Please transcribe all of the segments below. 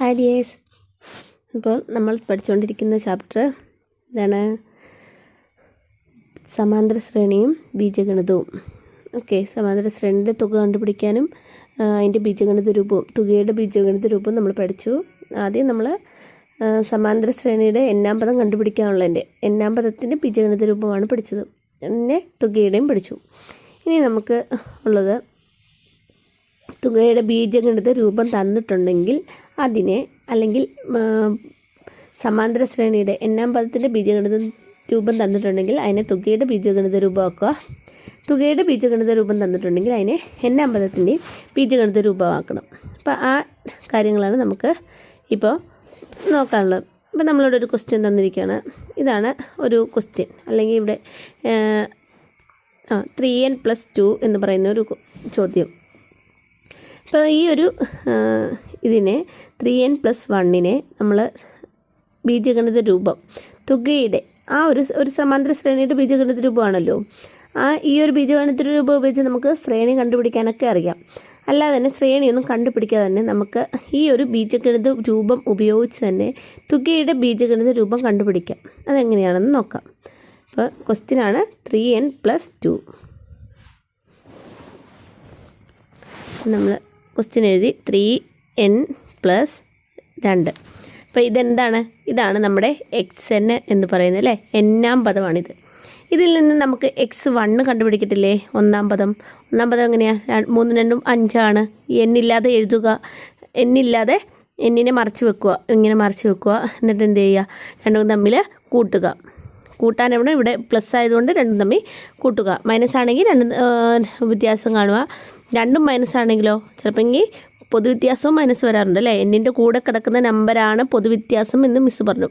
Hi dears ഇപ്പോൾ നമ്മൾ പഠിച്ചുകൊണ്ടിരിക്കുന്ന ചാപ്റ്റർ ഇതാണ് സമാന്തര ശ്രേണിയും ബീജഗണിതവും. ഓക്കെ സമാന്തര ശ്രേണിയുടെ തുക കണ്ടുപിടിക്കാനും അതിന്റെ ബീജഗണിത രൂപവും തുകയുടെ ബീജഗണിത രൂപവും നമ്മൾ പഠിച്ചു. ആദ്യം നമ്മൾ സമാന്തര ശ്രേണിയുടെ എണ്ണാം പദം കണ്ടുപിടിക്കാനുള്ളതിന്റെ എണ്ണാം പദത്തിന്റെ ബീജഗണിത രൂപമാണ് പഠിച്ചത്. പിന്നെ തുകയുടെയും പഠിച്ചു. ഇനി നമുക്ക് ഉള്ളത് തുകയുടെ ബീജഗണിത രൂപം തന്നിട്ടുണ്ടെങ്കിൽ അതിനെ അല്ലെങ്കിൽ സമാന്തര ശ്രേണിയുടെ എണ്ണാം പദത്തിന്റെ ബീജഗണിത രൂപം തന്നിട്ടുണ്ടെങ്കിൽ അതിനെ തുകയുടെ ബീജഗണിത രൂപമാക്കുക. തുകയുടെ ബീജഗണിത രൂപം തന്നിട്ടുണ്ടെങ്കിൽ അതിനെ എണ്ണാം പദത്തിന്റെയും ബീജഗണിത രൂപമാക്കണം. അപ്പോൾ ആ കാര്യങ്ങളാണ് നമുക്ക് ഇപ്പോൾ നോക്കാനുള്ളത്. ഇപ്പോൾ നമ്മളിവിടെ ഒരു ക്വസ്റ്റ്യൻ തന്നിരിക്കുകയാണ്. ഇതാണ് ഒരു ക്വസ്റ്റ്യൻ അല്ലെങ്കിൽ ഇവിടെ ആ, ത്രീ എൻ പ്ലസ് ടു എന്ന് പറയുന്ന ഒരു ചോദ്യം. അപ്പോൾ ഈ ഒരു ഇതിനെ ത്രീ എൻ പ്ലസ് വണ്ണിനെ നമ്മൾ ബീജഗണിത രൂപം തുകയുടെ ആ ഒരു ഒരു സമാന്തര ശ്രേണിയുടെ ബീജഗണിത രൂപമാണല്ലോ. ആ ഈ ഒരു ബീജഗണിത രൂപം ഉപയോഗിച്ച് നമുക്ക് ശ്രേണി കണ്ടുപിടിക്കാനൊക്കെ അറിയാം. അല്ലാതെ തന്നെ ശ്രേണിയൊന്നും കണ്ടുപിടിക്കാതെ തന്നെ നമുക്ക് ഈ ഒരു ബീജഗണിത രൂപം ഉപയോഗിച്ച് തന്നെ തുകയുടെ ബീജഗണിത രൂപം കണ്ടുപിടിക്കാം. അതെങ്ങനെയാണെന്ന് നോക്കാം. അപ്പോൾ ക്വസ്റ്റ്യനാണ് ത്രീ എൻ പ്ലസ് ടു നമ്മൾ ക്വസ്റ്റ്യൻ എഴുതി ത്രീ എൻ പ്ലസ് രണ്ട്. അപ്പോൾ ഇതെന്താണ്? ഇതാണ് നമ്മുടെ എക്സ് എൻ എന്ന് പറയുന്നത് അല്ലേ? എന്നാം പദമാണിത്. ഇതിൽ നിന്ന് നമുക്ക് എക്സ് വണ്ണ് കണ്ടുപിടിക്കത്തില്ലേ? ഒന്നാം പദം. ഒന്നാം പദം എങ്ങനെയാണ് മൂന്ന് രണ്ടും അഞ്ചാണ്. എന്നില്ലാതെ എഴുതുക. എന്നില്ലാതെ എന്നിനെ മറച്ചു വെക്കുക. ഇങ്ങനെ മറച്ചു വെക്കുക. എന്നിട്ട് എന്ത് ചെയ്യുക? രണ്ടും തമ്മിൽ കൂട്ടുക. കൂട്ടാൻ എവിടെ? ഇവിടെ പ്ലസ് ആയതുകൊണ്ട് രണ്ടും തമ്മിൽ കൂട്ടുക. മൈനസ് ആണെങ്കിൽ രണ്ട് വ്യത്യാസം കാണുക. രണ്ടും മൈനസ് ആണെങ്കിലോ? ചിലപ്പോൾ പൊതുവ്യത്യാസവും മൈനസ് വരാറുണ്ട് അല്ലേ? എന്നിന്റെ കൂടെ കിടക്കുന്ന നമ്പറാണ് പൊതുവ്യത്യാസം എന്ന് മിസ് പറഞ്ഞു.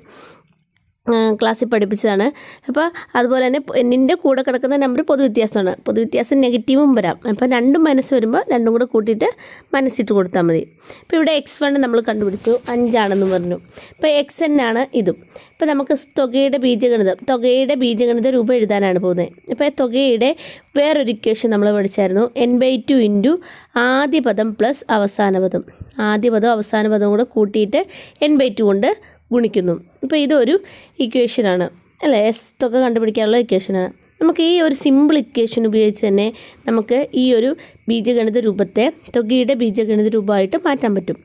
ക്ലാസ്സിൽ പഠിപ്പിച്ചതാണ്. അപ്പോൾ അതുപോലെ തന്നെ എന്നിന്റെ കൂടെ കിടക്കുന്ന നമ്പർ പൊതുവ്യത്യാസമാണ്. പൊതുവ്യത്യാസം നെഗറ്റീവും വരാം. അപ്പോൾ രണ്ടും മനസ്സ് വരുമ്പോൾ രണ്ടും കൂടെ കൂട്ടിയിട്ട് മനസ്സിട്ട് കൊടുത്താൽ മതി. ഇപ്പോൾ ഇവിടെ എക്സ് വൺ നമ്മൾ കണ്ടുപിടിച്ചു. അഞ്ചാണെന്ന് പറഞ്ഞു. ഇപ്പോൾ എക്സ് എൻ ആണ് ഇതും. ഇപ്പോൾ നമുക്ക് തുകയുടെ ബീജഗണിതം തുകയുടെ ബീജഗണിത രൂപം എഴുതാനാണ് പോകുന്നത്. ഇപ്പോൾ തുകയുടെ വേറൊരു ഇക്വേഷൻ നമ്മൾ പഠിച്ചായിരുന്നു. എൻ ബൈ ടു ഇന്റു ആദ്യ പദം പ്ലസ് അവസാന പദം. ആദ്യ പദം അവസാന പദവും കൂടെ കൂട്ടിയിട്ട് എൻ ബൈ ടു കൊണ്ട് ഗുണിക്കുന്നു. ഇപ്പോൾ ഇതൊരു ഇക്വേഷനാണ് അല്ലേ? എസ് തുക കണ്ടുപിടിക്കാനുള്ള ഇക്വേഷനാണ് നമുക്ക് ഈ ഒരു സിമ്പിൾ ഇക്വേഷൻ ഉപയോഗിച്ച് തന്നെ നമുക്ക് ഈ ഒരു ബീജഗണിത രൂപത്തെ തുകയുടെ ബീജഗണിത രൂപമായിട്ട് മാറ്റാൻ പറ്റും.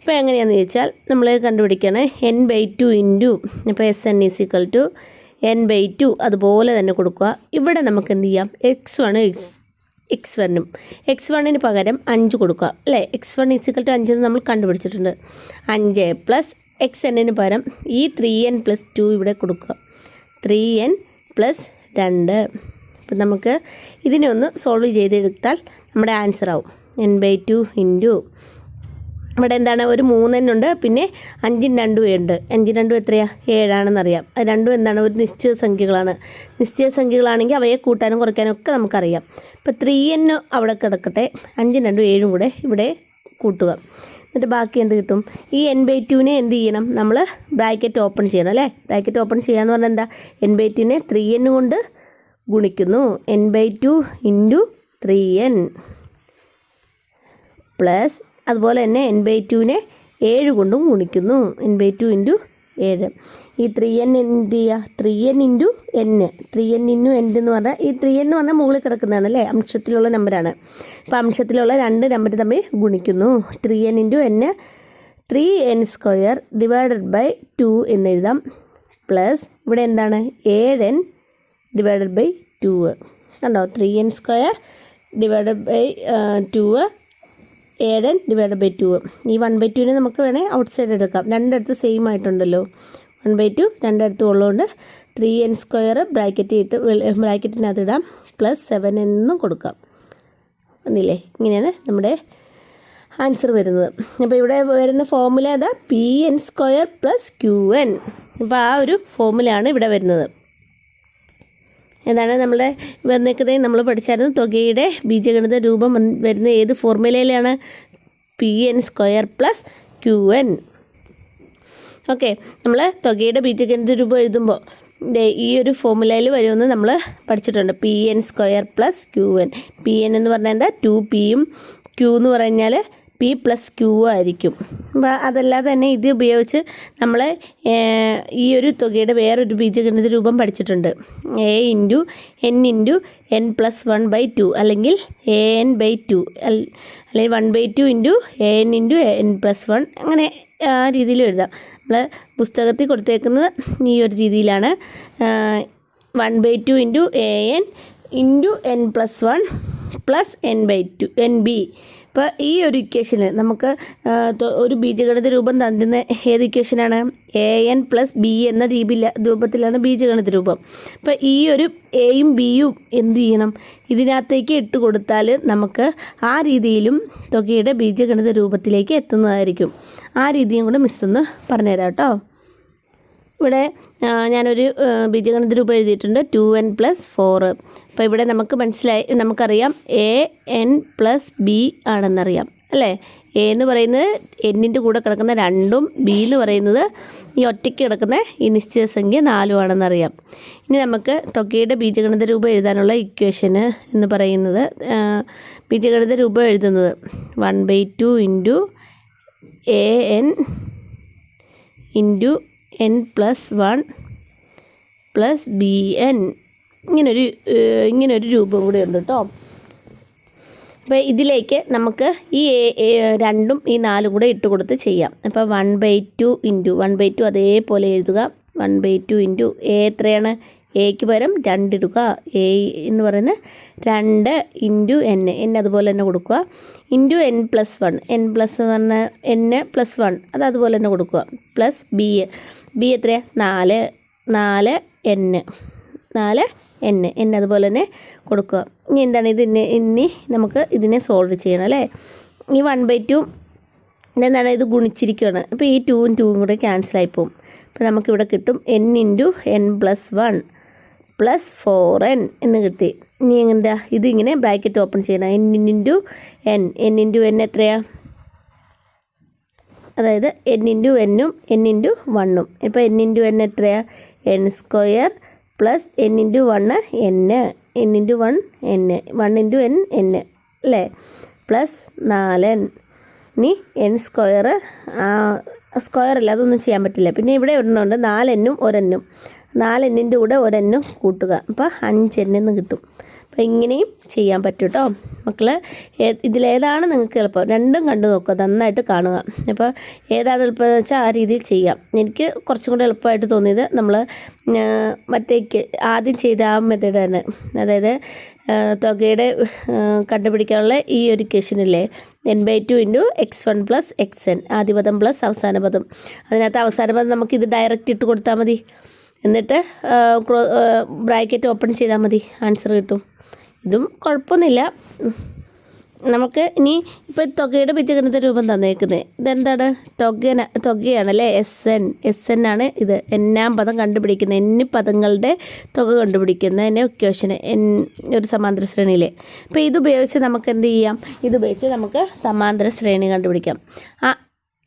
ഇപ്പോൾ എങ്ങനെയാണെന്ന് ചോദിച്ചാൽ നമ്മൾ കണ്ടുപിടിക്കുകയാണ് എൻ ബൈ ടു ഇന്റു ഇപ്പോൾ S N is equal to N by two അതുപോലെ തന്നെ കൊടുക്കുക. ഇവിടെ നമുക്ക് എന്ത് ചെയ്യാം? എക്സ് വൺ എക്സ് എക്സ് വണ്ണും എക്സ് വണ്ണിന് പകരം അഞ്ച് കൊടുക്കുക. അല്ലേ? എക്സ് വൺ ഈസിക്കൽ ടു അഞ്ച് നമ്മൾ കണ്ടുപിടിച്ചിട്ടുണ്ട്. അഞ്ച് പ്ലസ് എക്സ് എന്നിന് പകരം ഈ ത്രീ എൻ പ്ലസ് ടു ഇവിടെ കൊടുക്കുക. ത്രീ എൻ പ്ലസ് രണ്ട്. അപ്പം നമുക്ക് ഇതിനെ ഒന്ന് സോൾവ് ചെയ്തെടുത്താൽ നമ്മുടെ ആൻസർ ആവും. എൻ ബൈ ടു ഇന്റു ഇവിടെ എന്താണ്? ഒരു മൂന്നെണ്ണുണ്ട് പിന്നെ അഞ്ചും രണ്ടും ഉണ്ട്. അഞ്ചും രണ്ടും എത്രയാണ് ഏഴാണെന്നറിയാം. അത് രണ്ടും എന്താണ്? ഒരു നിശ്ചിത സംഖ്യകളാണ്. നിശ്ചിത സംഖ്യകളാണെങ്കിൽ അവയെ കൂട്ടാനും കുറയ്ക്കാനും ഒക്കെ നമുക്കറിയാം. ഇപ്പോൾ ത്രീ എൻ അവിടെ കിടക്കട്ടെ. അഞ്ചും രണ്ടും ഏഴും കൂടെ ഇവിടെ കൂട്ടുക. എന്നിട്ട് ബാക്കി എന്ത് കിട്ടും? ഈ എൻ ബൈ ടുവിനെ എന്ത് ചെയ്യണം? നമ്മൾ ബ്രാക്കറ്റ് ഓപ്പൺ ചെയ്യണം അല്ലേ? ബ്രാക്കറ്റ് ഓപ്പൺ ചെയ്യാന്ന് പറഞ്ഞാൽ എന്താ? എൻ ബൈ ടുവിനെ ത്രീ എൻ കൊണ്ട് ഗുണിക്കുന്നു. N by two into three N plus അതുപോലെ തന്നെ എൻ ബൈ ടുവിനെ ഏഴ് കൊണ്ടും ഗുണിക്കുന്നു. എൻ ബൈ ടു ഇന്റു ഏഴ്. ഈ ത്രീ എൻ എന്ത് ചെയ്യുക three N into N three N into N എന്ന് പറഞ്ഞാൽ ഈ ത്രീ എന്ന് പറഞ്ഞാൽ മുകളിൽ കിടക്കുന്നതാണ് അല്ലേ? അംശത്തിലുള്ള നമ്പറാണ് അപ്പോൾ അംശത്തിലുള്ള രണ്ട് നമ്പർ തമ്മിൽ ഗുണിക്കുന്നു. Three n into n three n square divided by two എന്നെഴുതാം. പ്ലസ് ഇവിടെ എന്താണ്? ഏഴ് എൻ ഡിവൈഡഡ് ബൈ ടു കണ്ടോ? Three n square divided by two ഏഴ് എൻ ഡിവൈഡ് ബൈ ടു ഈ വൺ ബൈ ടുവിനെ നമുക്ക് വേണേൽ ഔട്ട് സൈഡ് എടുക്കാം. രണ്ടിടത്ത് സെയിം ആയിട്ടുണ്ടല്ലോ. വൺ ബൈ ടു രണ്ടിടത്തും ഉള്ളതുകൊണ്ട് ത്രീ എൻ സ്ക്വയർ ബ്രാക്കറ്റ് ഇട്ട് ബ്രാക്കറ്റിനകത്ത് ഇടാം. പ്ലസ് സെവൻ എന്നും കൊടുക്കാം. കണ്ടില്ലേ ഇങ്ങനെയാണ് നമ്മുടെ ആൻസർ വരുന്നത്. അപ്പോൾ ഇവിടെ വരുന്ന ഫോർമുല ഏതാ? P N square plus Q N അപ്പോൾ ആ ഒരു ഫോർമുലയാണ് ഇവിടെ വരുന്നത്. എന്താണ് നമ്മുടെ വന്നേക്കുന്നത് നമ്മൾ പഠിച്ചായിരുന്നു. തുകയുടെ ബീജഗണിത രൂപം വരുന്ന ഏത് ഫോർമുലയിലാണ് P N square plus Q N okay നമ്മൾ തുകയുടെ ബീജഗണിത രൂപം എഴുതുമ്പോൾ ഈ ഒരു ഫോർമുലയിൽ വരുമെന്ന് നമ്മൾ പഠിച്ചിട്ടുണ്ട്. P N square plus Q N P N എന്ന് പറഞ്ഞാൽ എന്താ? ടു പിയും ക്യൂ എന്ന് പറഞ്ഞാൽ പി പ്ലസ് ക്യൂ ആയിരിക്കും. അപ്പോൾ അതല്ലാതെ തന്നെ ഇത് ഉപയോഗിച്ച് നമ്മൾ ഈ ഒരു തുകയുടെ വേറൊരു ബീജഗണിത രൂപം പഠിച്ചിട്ടുണ്ട്. A into N into N plus one by two അല്ലെങ്കിൽ എ എൻ ബൈ ടു അല്ലെങ്കിൽ one by two into A N into N plus one അങ്ങനെ ആ രീതിയിൽ എഴുതാം. നമ്മൾ പുസ്തകത്തിൽ കൊടുത്തേക്കുന്നത് ഈ ഒരു രീതിയിലാണ്. One by two into A N into N plus one plus N by two N B ഇപ്പോൾ ഈ ഒരു ഇക്വേഷന് നമുക്ക് ഒരു ബീജഗണിത രൂപം തന്നിരുന്ന ഏത് ഇക്വേഷനാണ് എ എൻ പ്ലസ് ബി എന്ന രീതിയില രൂപത്തിലാണ് ബീജഗണിത രൂപം. അപ്പോൾ ഈ ഒരു എയും ബിയും എന്ത് ചെയ്യണം? ഇതിനകത്തേക്ക് ഇട്ട് കൊടുത്താൽ നമുക്ക് ആ രീതിയിലും തുകയുടെ ബീജഗണിത രൂപത്തിലേക്ക് എത്തുന്നതായിരിക്കും. ആ രീതിയും കൂടെ മിസ് ഒന്ന് പറഞ്ഞുതരാം കേട്ടോ ഇവിടെ ഞാനൊരു ബീജഗണിത രൂപം എഴുതിയിട്ടുണ്ട്. ടു എൻ പ്ലസ് ഫോറ് അപ്പോൾ ഇവിടെ നമുക്ക് മനസ്സിലായി നമുക്കറിയാം എ എൻ പ്ലസ് ബി ആണെന്നറിയാം അല്ലേ? എ എന്ന് പറയുന്നത് എന്നിന്റെ കൂടെ കിടക്കുന്ന രണ്ടും ബി എന്ന് പറയുന്നത് ഈ ഒറ്റയ്ക്ക് കിടക്കുന്ന ഈ നിശ്ചിത സംഖ്യ നാലും ആണെന്നറിയാം. ഇനി നമുക്ക് തുകയുടെ ബീജഗണിത രൂപം എഴുതാനുള്ള ഇക്വേഷന് എന്ന് പറയുന്നത് ബീജഗണിത രൂപം എഴുതുന്നത് one by two into A N into N plus one plus B N ഇങ്ങനൊരു ഇങ്ങനൊരു രൂപം കൂടെ ഉണ്ട് കേട്ടോ അപ്പോൾ ഇതിലേക്ക് നമുക്ക് ഈ എ- എ- രണ്ടും ഈ നാലും കൂടെ ഇട്ട് കൊടുത്ത് ചെയ്യാം. അപ്പോൾ one by two into one by two അതേപോലെ എഴുതുക. One by two into A എത്രയാണ്? എക്ക് പകരം രണ്ടിടുക എ എന്ന് പറയുന്നത് രണ്ട് ഇന്റു എൻ എൻ അതുപോലെ തന്നെ കൊടുക്കുക. Into N plus one N plus one N plus one അത് അതുപോലെ തന്നെ കൊടുക്കുക. പ്ലസ് ബി ബി എത്രയാണ് നാല് നാല് എൻ നാല് എൻ എൻ അതുപോലെ തന്നെ കൊടുക്കുക. ഇനി എന്താണ് ഇതിനെ ഇനി നമുക്ക് ഇതിനെ സോൾവ് ചെയ്യണം അല്ലേ? ഈ വൺ ബൈ ടു എന്താണ് ഇത് ഗുണിച്ചിരിക്കുകയാണ്. അപ്പോൾ ഈ ടൂവും ടൂവും കൂടെ ക്യാൻസലായി പോകും അപ്പോൾ നമുക്കിവിടെ കിട്ടും n into n plus one plus four n എന്ന് കിട്ടി. ഇനി എന്താ? ഇതിങ്ങനെ ബ്രാക്കറ്റ് ഓപ്പൺ ചെയ്യണം. N into n n into n എത്രയാണ് അതായത് എൻ ഇന്റു എന്നും എൻ ഇന്റു വണ്ണും ഇപ്പോൾ എൻ ഇന്റു എൻ എത്രയാണ് n square plus n into one n n into one n one into n n അല്ലേ? പ്ലസ് നാല് ഇനി എൻ സ്ക്വയർ സ്ക്വയർ അല്ല അതൊന്നും ചെയ്യാൻ പറ്റില്ല. പിന്നെ ഇവിടെ ഒരെണ്ണമുണ്ട്. നാലെന്നും ഒരെന്നും നാലെന്നിന്റെ കൂടെ ഒരെന്നും കൂട്ടുക. അപ്പോൾ അഞ്ചെണ്ണെന്ന് കിട്ടും. അപ്പോൾ ഇങ്ങനെയും ചെയ്യാൻ പറ്റും കേട്ടോ മക്കൾ ഇതിലേതാണ് നിങ്ങൾക്ക് എളുപ്പം. രണ്ടും കണ്ടു നോക്കുക നന്നായിട്ട് കാണുക. അപ്പോൾ ഏതാണ് എളുപ്പം എന്ന് വെച്ചാൽ ആ രീതിയിൽ ചെയ്യാം. എനിക്ക് കുറച്ചും കൂടെ എളുപ്പമായിട്ട് തോന്നിയത് നമ്മൾ മറ്റേക്ക് ആദ്യം ചെയ്ത ആ മെത്തേഡ് തന്നെ അതായത് തുകയുടെ കണ്ടുപിടിക്കാനുള്ള ഈ ഒരു ക്വസ്റ്റനില്ലേ n by two into x one plus x n ആദ്യപദം plus അവസാന പദം. അതിനകത്ത് അവസാന പദം നമുക്ക് ഇത് ഡയറക്റ്റ് ഇട്ട് കൊടുത്താൽ മതി. എന്നിട്ട് ബ്രാക്കറ്റ് ഓപ്പൺ ചെയ്താൽ മതി. ആൻസർ കിട്ടും. ഇതും കുഴപ്പമൊന്നുമില്ല. നമുക്ക് ഇനി ഇപ്പോൾ തുകയുടെ ബീജഗണിത രൂപം തന്നേക്കുന്നത് ഇതെന്താണ്? തുക തുകയാണല്ലേ? എസ് എൻ എസ് എൻ ആണ് ഇത്. എന്നാം പദം കണ്ടുപിടിക്കുന്നത് എന്നി പദങ്ങളുടെ തുക കണ്ടുപിടിക്കുന്നതിനെ ക്വസ്റ്റന് എൻ ഒരു സമാന്തര ശ്രേണിയിലെ. അപ്പോൾ ഇതുപയോഗിച്ച് നമുക്ക് എന്ത് ചെയ്യാം? ഇതുപയോഗിച്ച് നമുക്ക് സമാന്തര ശ്രേണി കണ്ടുപിടിക്കാം. ആ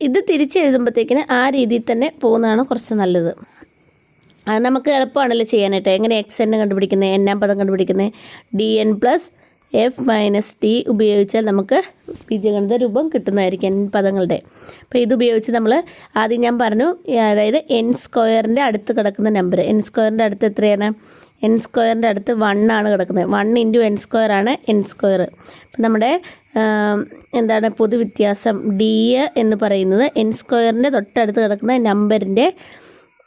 ഇത് തിരിച്ചെഴുതുമ്പോഴത്തേക്കിന് ആ രീതിയിൽ തന്നെ പോകുന്നതാണ് കുറച്ച് നല്ലത്. അത് നമുക്ക് എളുപ്പമാണല്ലോ ചെയ്യാനായിട്ട്. എങ്ങനെ എക്സ് എൻ കണ്ടുപിടിക്കുന്നത് എന്നാം പദം കണ്ടുപിടിക്കുന്നത് d n plus f minus t ഉപയോഗിച്ചാൽ നമുക്ക് ബീജഗണിത രൂപം കിട്ടുന്നതായിരിക്കും എൻ പദങ്ങളുടെ. അപ്പോൾ ഇതുപയോഗിച്ച് നമ്മൾ ആദ്യം ഞാൻ പറഞ്ഞു അതായത് എൻ സ്ക്വയറിന്റെ അടുത്ത് കിടക്കുന്ന നമ്പർ എൻ സ്ക്വയറിന്റെ അടുത്ത് എത്രയാണ്? എൻ സ്ക്വയറിന്റെ അടുത്ത് വൺ ആണ് കിടക്കുന്നത്. വൺ ഇന്റു എൻ സ്ക്വയർ ആണ് എൻ സ്ക്വയർ അപ്പം നമ്മുടെ എന്താണ് പൊതുവ്യത്യാസം? ഡി എന്ന് പറയുന്നത് എൻ സ്ക്വയറിന്റെ തൊട്ടടുത്ത് കിടക്കുന്ന നമ്പറിന്റെ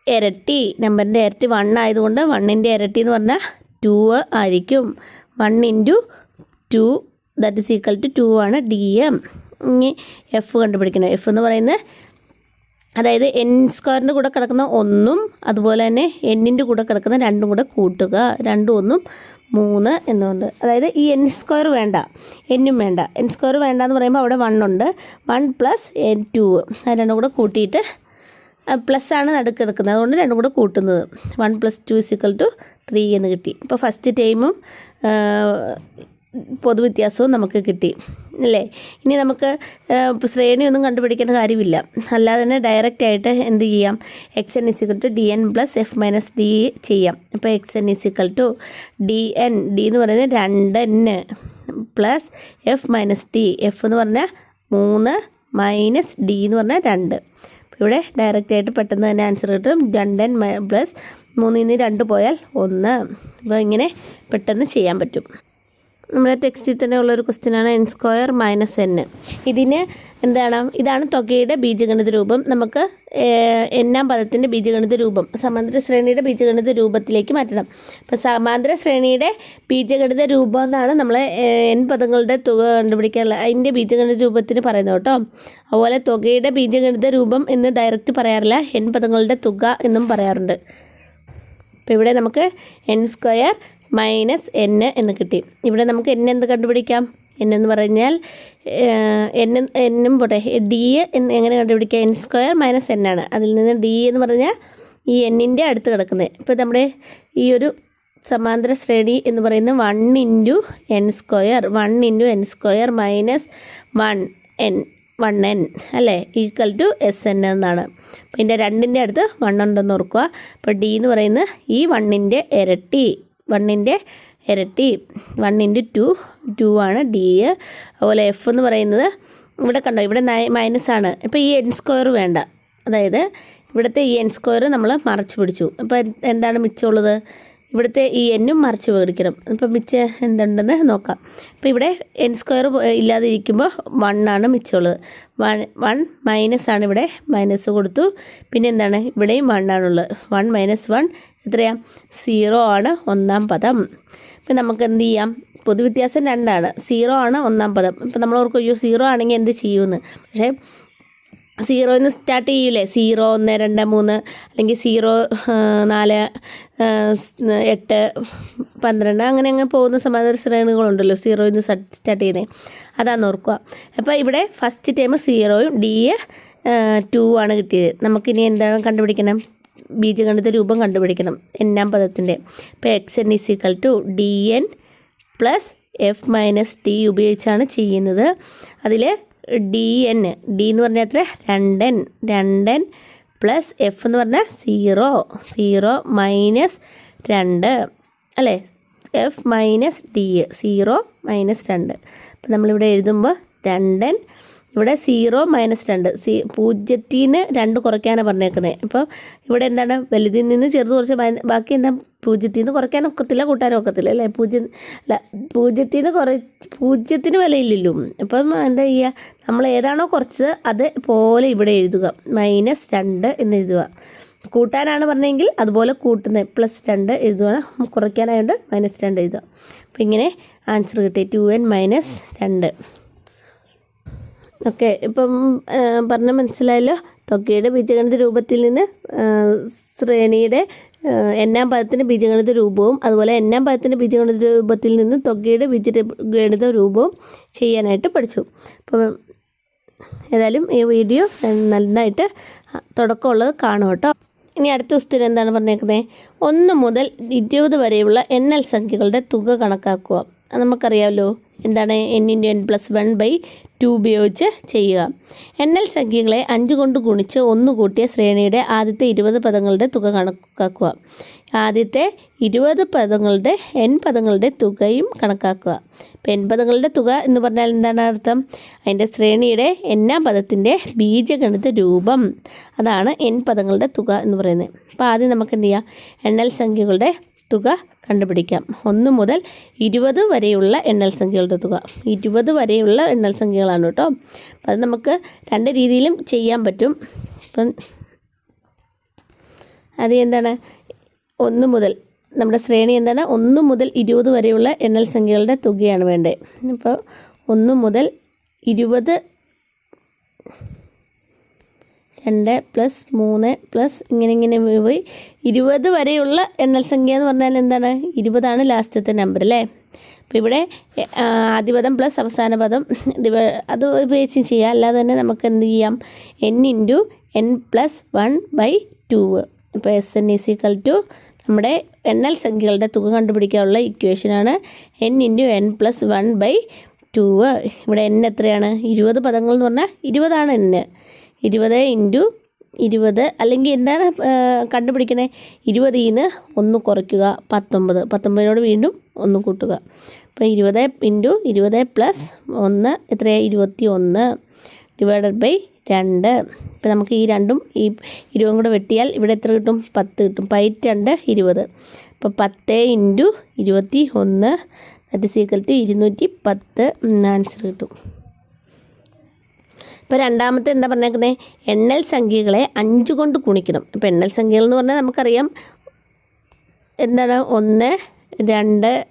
ഇരട്ടി നമ്പറിന്റെ ഇരട്ടി വൺ ആയതുകൊണ്ട് വണ്ണിന്റെ ഇരട്ടി എന്ന് പറഞ്ഞാൽ ടു ആയിരിക്കും. One into two that is equal to two ആണ് ഡി എം ഇനി എഫ് കണ്ടുപിടിക്കണം. എഫ് എന്ന് പറയുന്നത് അതായത് എൻ സ്ക്വയറിന്റെ കൂടെ കിടക്കുന്ന ഒന്നും അതുപോലെ തന്നെ എന്നിന്റെ കൂടെ കിടക്കുന്ന രണ്ടും കൂടെ കൂട്ടുക. രണ്ടും ഒന്നും മൂന്ന് എന്നുണ്ട്. അതായത് ഈ എൻ സ്ക്വയർ വേണ്ട. എന്നും വേണ്ട. എൻ സ്ക്വയർ വേണ്ട എന്ന് പറയുമ്പോൾ അവിടെ വൺ ഉണ്ട്. വൺ പ്ലസ് എൻ ടു അത് രണ്ടും കൂടെ കൂട്ടിയിട്ട് പ്ലസ് ആണ് നടുക്ക് കിടക്കുന്നത് അതുകൊണ്ട് രണ്ടും കൂടെ കൂട്ടുന്നത്. One plus two is equal to three എന്ന് കിട്ടി. ഇപ്പോൾ ഫസ്റ്റ് ടൈമും പൊതുവ്യത്യാസവും നമുക്ക് കിട്ടി. അല്ലേ? ഇനി നമുക്ക് ശ്രേണിയൊന്നും കണ്ടുപിടിക്കേണ്ട കാര്യമില്ല. അല്ലാതെ തന്നെ ഡയറക്റ്റ് ആയിട്ട് എന്ത് ചെയ്യാം? X n is equal to d n plus f minus d ചെയ്യാം. അപ്പോൾ x n is equal to d n d എന്ന് പറയുന്നത് രണ്ട് n plus f minus d f എന്ന് പറഞ്ഞാൽ മൂന്ന് മൈനസ് ഡി എന്ന് പറഞ്ഞാൽ രണ്ട്. അപ്പോൾ ഇവിടെ ഡയറക്റ്റ് ആയിട്ട് പെട്ടെന്ന് തന്നെ ആൻസർ കിട്ടും. രണ്ട് എൻ പ്ലസ് മൂന്നിൽ നിന്ന് രണ്ട് പോയാൽ ഒന്ന്. അപ്പോൾ ഇങ്ങനെ പെട്ടെന്ന് ചെയ്യാൻ പറ്റും. നമ്മുടെ ടെക്സ്റ്റിൽ തന്നെ ഉള്ളൊരു ക്വസ്റ്റ്യനാണ് എൻ സ്ക്വയർ മൈനസ് എൻ ഇതിന് എന്താണ്? ഇതാണ് തുകയുടെ ബീജഗണിത രൂപം. നമുക്ക് എണ്ണാം പദത്തിന്റെ ബീജഗണിത രൂപം. സമാന്തര ശ്രേണിയുടെ ബീജഗണിത രൂപത്തിലേക്ക് മാറ്റണം. അപ്പോൾ സമാന്തര ശ്രേണിയുടെ ബീജഗണിത രൂപം എന്നാണ് നമ്മൾ എൻ പദങ്ങളുടെ തുക കണ്ടുപിടിക്കാനുള്ള അതിന്റെ ബീജഗണിത രൂപത്തിന് പറയുന്നത് കേട്ടോ. അതുപോലെ തുകയുടെ ബീജഗണിത രൂപം എന്ന് ഡയറക്റ്റ് പറയാറില്ല എൻ പദങ്ങളുടെ തുക എന്നും പറയാറുണ്ട്. അപ്പോൾ ഇവിടെ നമുക്ക് എൻ സ്ക്വയർ മൈനസ് എൻ എന്ന് കിട്ടി. ഇവിടെ നമുക്ക് എൻ എന്ത് കണ്ടുപിടിക്കാം? എൻ എന്ന് പറഞ്ഞാൽ എൻ എന്നും പോട്ടെ ഡി എന്ന് എങ്ങനെ കണ്ടുപിടിക്കാം? എൻ സ്ക്വയർ മൈനസ് എൻ ആണ്. അതിൽ നിന്ന് ഡി എന്ന് പറഞ്ഞാൽ ഈ എന്നിന്റെ അടുത്ത് കിടക്കുന്നത് ഇപ്പോൾ നമ്മുടെ ഈ ഒരു സമാന്തര ശ്രേണി എന്ന് പറയുന്നത് one into n square one into n square minus one n one n അല്ലേ? ഈക്വൽ ടു എസ് എൻ എന്നാണ്. അപ്പോൾ ഇതിന്റെ രണ്ടിന്റെ അടുത്ത് വൺ ഉണ്ടെന്ന് ഓർക്കുക. അപ്പോൾ ഡി എന്ന് പറയുന്നത് ഈ വണ്ണിന്റെ ഇരട്ടി വണ്ണിന്റെ ഇരട്ടി വൺ ഇന്റു ടു ടു ആണ് ഡി അതുപോലെ എഫ് എന്ന് പറയുന്നത് ഇവിടെ കണ്ടോ ഇവിടെ മൈനസ് ആണ്. ഇപ്പോൾ ഈ എൻ സ്ക്വയർ വേണ്ട. അതായത് ഇവിടുത്തെ ഈ എൻ സ്ക്വയർ നമ്മൾ മറച്ചു പിടിച്ചു. അപ്പോൾ എന്താണ് മിച്ചമുള്ളത്? ഇവിടുത്തെ ഈ എന്നും മറച്ചു പിടിക്കണം ഇപ്പം മിച്ചം എന്തുണ്ടെന്ന് നോക്കാം. അപ്പോൾ ഇവിടെ എൻ സ്ക്വയർ ഇല്ലാതെ ഇരിക്കുമ്പോൾ വണ്ണാണ് മിച്ചമുള്ളത്. വൺ വൺ മൈനസ് ആണ് ഇവിടെ മൈനസ് കൊടുത്തു. പിന്നെ എന്താണ്? ഇവിടെയും വണ്ണാണുള്ളത് വൺ മൈനസ് വൺ എത്രയാ? സീറോ ആണ് ഒന്നാം പദം. ഇപ്പം നമുക്ക് എന്ത് ചെയ്യാം? പൊതുവ്യത്യാസം രണ്ടാണ്. സീറോ ആണ് ഒന്നാം പദം. ഇപ്പം നമ്മൾ ഓർക്കും അയ്യോ സീറോ ആണെങ്കിൽ എന്ത് ചെയ്യുമെന്ന് പക്ഷേ സീറോന്ന് സ്റ്റാർട്ട് ചെയ്യൂലേ? സീറോ ഒന്ന് രണ്ട് മൂന്ന് അല്ലെങ്കിൽ സീറോ നാല് എട്ട് പന്ത്രണ്ട് അങ്ങനെ അങ്ങ് പോകുന്ന സമാന്തര ശ്രേണികളുണ്ടല്ലോ സീറോയിൽ നിന്ന് സ്റ്റാർട്ട് ചെയ്യുന്നത് അതാണ് ഓർക്കുക. അപ്പോൾ ഇവിടെ ഫസ്റ്റ് ടൈം സീറോയും ഡി ടു ആണ് കിട്ടിയത്. നമുക്കിനി എന്താണ് കണ്ടുപിടിക്കണം? ബീജഗണിത രൂപം കണ്ടുപിടിക്കണം. എന്നാം പദത്തിന്റെ ഇപ്പോൾ x n is equal to d n plus f minus t ഉപയോഗിച്ചാണ് ചെയ്യുന്നത്. അതിൽ ഡി എൻ ഡി എന്ന് പറഞ്ഞാൽ എത്ര? രണ്ടൻ രണ്ടൻ പ്ലസ് എഫ് എന്ന് പറഞ്ഞാൽ സീറോ സീറോ മൈനസ് രണ്ട്. അല്ലേ? F minus d zero minus രണ്ട്. അപ്പം നമ്മളിവിടെ എഴുതുമ്പോൾ രണ്ടൻ ഇവിടെ സീറോ മൈനസ് രണ്ട്. സീ പൂജ്യത്തിൽ നിന്ന് രണ്ട് കുറയ്ക്കാനാണ് പറഞ്ഞേക്കുന്നത് അപ്പോൾ ഇവിടെ എന്താണ്? വലുതിൽ നിന്ന് ചെറുത് കുറച്ച് ബാക്കി എന്താ? പൂജ്യത്തിൽ നിന്ന് കുറയ്ക്കാൻ ഒക്കത്തില്ല കൂട്ടാനും ഒക്കത്തില്ല അല്ലേ? പൂജ്യം അല്ല പൂജ്യത്തിൽ നിന്ന് കുറ പൂജ്യത്തിന് വിലയില്ലല്ലോ. അപ്പം എന്താ ചെയ്യുക നമ്മൾ ഏതാണോ കുറച്ചത് അത് പോലെ ഇവിടെ എഴുതുക. മൈനസ് രണ്ട് എന്ന് എഴുതുക. കൂട്ടാനാണ് പറഞ്ഞെങ്കിൽ അതുപോലെ കൂട്ടുന്നത് പ്ലസ് രണ്ട് എഴുതുകയാണ് കുറയ്ക്കാനായതുകൊണ്ട് മൈനസ് രണ്ട് എഴുതുക. അപ്പം ഇങ്ങനെ ആൻസർ കിട്ടി. ടു എൻ മൈനസ് രണ്ട്. ഓക്കെ ഇപ്പം പറഞ്ഞ മനസ്സിലായല്ലോ? തൊക്കയുടെ ബീജഗണിത രൂപത്തിൽ നിന്ന് ശ്രേണിയുടെ എണ്ണാം പദത്തിന്റെ ബീജഗണിത രൂപവും അതുപോലെ എണ്ണാം പദത്തിന്റെ ബീജഗണിത രൂപത്തിൽ നിന്ന് തൊക്കയുടെ ബീജഗണിത രൂപവും ചെയ്യാനായിട്ട് പഠിച്ചു. അപ്പം ഏതായാലും ഈ വീഡിയോ നന്നായിട്ട് തുടക്കമുള്ളത് കാണും കേട്ടോ. ഇനി അടുത്ത ദിവസത്തിന് എന്താണ് പറഞ്ഞേക്കുന്നത് ഒന്ന് മുതൽ ഇരുപത് വരെയുള്ള എണ്ണൽ സംഖ്യകളുടെ തുക കണക്കാക്കുക. നമുക്കറിയാമല്ലോ എന്താണ് n into n plus one by two ഉപയോഗിച്ച് ചെയ്യുക. എണ്ണൽ സംഖ്യകളെ അഞ്ച് കൊണ്ട് ഗുണിച്ച് ഒന്ന് കൂട്ടിയ ശ്രേണിയുടെ ആദ്യത്തെ ഇരുപത് പദങ്ങളുടെ തുക കണക്കാക്കുക. ആദ്യത്തെ ഇരുപത് പദങ്ങളുടെ എൻ പദങ്ങളുടെ തുകയും കണക്കാക്കുക. ഇപ്പം എൻ പദങ്ങളുടെ തുക എന്ന് പറഞ്ഞാൽ എന്താണ് അർത്ഥം? അതിന്റെ ശ്രേണിയുടെ എന്നാം പദത്തിന്റെ ബീജഗണിത രൂപം. അതാണ് എൻ പദങ്ങളുടെ തുക എന്ന് പറയുന്നത്. അപ്പോൾ ആദ്യം നമുക്ക് എന്ത് ചെയ്യാം? എണ്ണൽ സംഖ്യകളുടെ തുക കണ്ടുപിടിക്കാം. ഒന്ന് മുതൽ ഇരുപത് വരെയുള്ള എണ്ണൽ സംഖ്യകളുടെ തുക. ഇരുപത് വരെയുള്ള എണ്ണൽ സംഖ്യകളാണ് കേട്ടോ. അപ്പം അത് നമുക്ക് രണ്ട് രീതിയിലും ചെയ്യാൻ പറ്റും. ഇപ്പം അത് എന്താണ്? ഒന്ന് മുതൽ നമ്മുടെ ശ്രേണി എന്താണ്? ഒന്ന് മുതൽ ഇരുപത് വരെയുള്ള എണ്ണൽ സംഖ്യകളുടെ തുകയാണ് വേണ്ടത്. ഇപ്പോൾ ഒന്ന് മുതൽ ഇരുപത് രണ്ട് പ്ലസ് മൂന്ന് പ്ലസ് ഇങ്ങനെ ഇങ്ങനെ പോയി. ഇരുപത് വരെയുള്ള എണ്ണൽ സംഖ്യ എന്ന് പറഞ്ഞാൽ എന്താണ്? ഇരുപതാണ് ലാസ്റ്റത്തെ നമ്പർ അല്ലേ? അപ്പോൾ ഇവിടെ ആദ്യപദം പ്ലസ് അവസാന പദം അത് ഉപയോഗിച്ച് ചെയ്യാം. അല്ലാതെ തന്നെ നമുക്ക് എന്ത് ചെയ്യാം? N into n plus one by two ഇപ്പോൾ s n is equal to നമ്മുടെ എണ്ണൽ സംഖ്യകളുടെ തുക കണ്ടുപിടിക്കാനുള്ള ഇക്വേഷനാണ് n into n plus one by two ഇവിടെ എൻ എത്രയാണ്? ഇരുപത് പദങ്ങൾ എന്ന് പറഞ്ഞാൽ ഇരുപതാണ് എൻ ഇരുപത് ഇന്റു ഇരുപത്. അല്ലെങ്കിൽ എന്താണ് കണ്ടുപിടിക്കുന്നത് ഇരുപതിൽ നിന്ന് ഒന്ന് കുറയ്ക്കുക പത്തൊമ്പത്. പത്തൊമ്പതിനോട് വീണ്ടും ഒന്ന് കൂട്ടുക. അപ്പോൾ ഇരുപത് ഇന്റു ഇരുപത് പ്ലസ് ഒന്ന് എത്രയാണ് ഇരുപത്തി ഒന്ന് ഡിവൈഡഡ് ബൈ രണ്ട്. ഇപ്പം നമുക്ക് ഈ രണ്ടും ഈ ഇരുപതും കൂടെ വെട്ടിയാൽ ഇവിടെ എത്ര കിട്ടും? പത്ത് കിട്ടും. പൈറ്റ് രണ്ട് ഇരുപത്. അപ്പോൾ പത്ത് ഇന്റു ഇരുപത്തി ഒന്ന് ദറ്റ് ഈക്വൽ ടു ഇരുന്നൂറ്റി പത്ത്. ആൻസർ കിട്ടും. ഇപ്പോൾ രണ്ടാമത്തെ എന്താ പറഞ്ഞേക്കുന്നത് എണ്ണൽ സംഖ്യകളെ അഞ്ച് കൊണ്ട് ഗുണിക്കണം. ഇപ്പോൾ എണ്ണൽ സംഖ്യകൾ എന്ന് പറഞ്ഞാൽ നമുക്കറിയാം എന്താണ്? ഒന്ന് രണ്ട്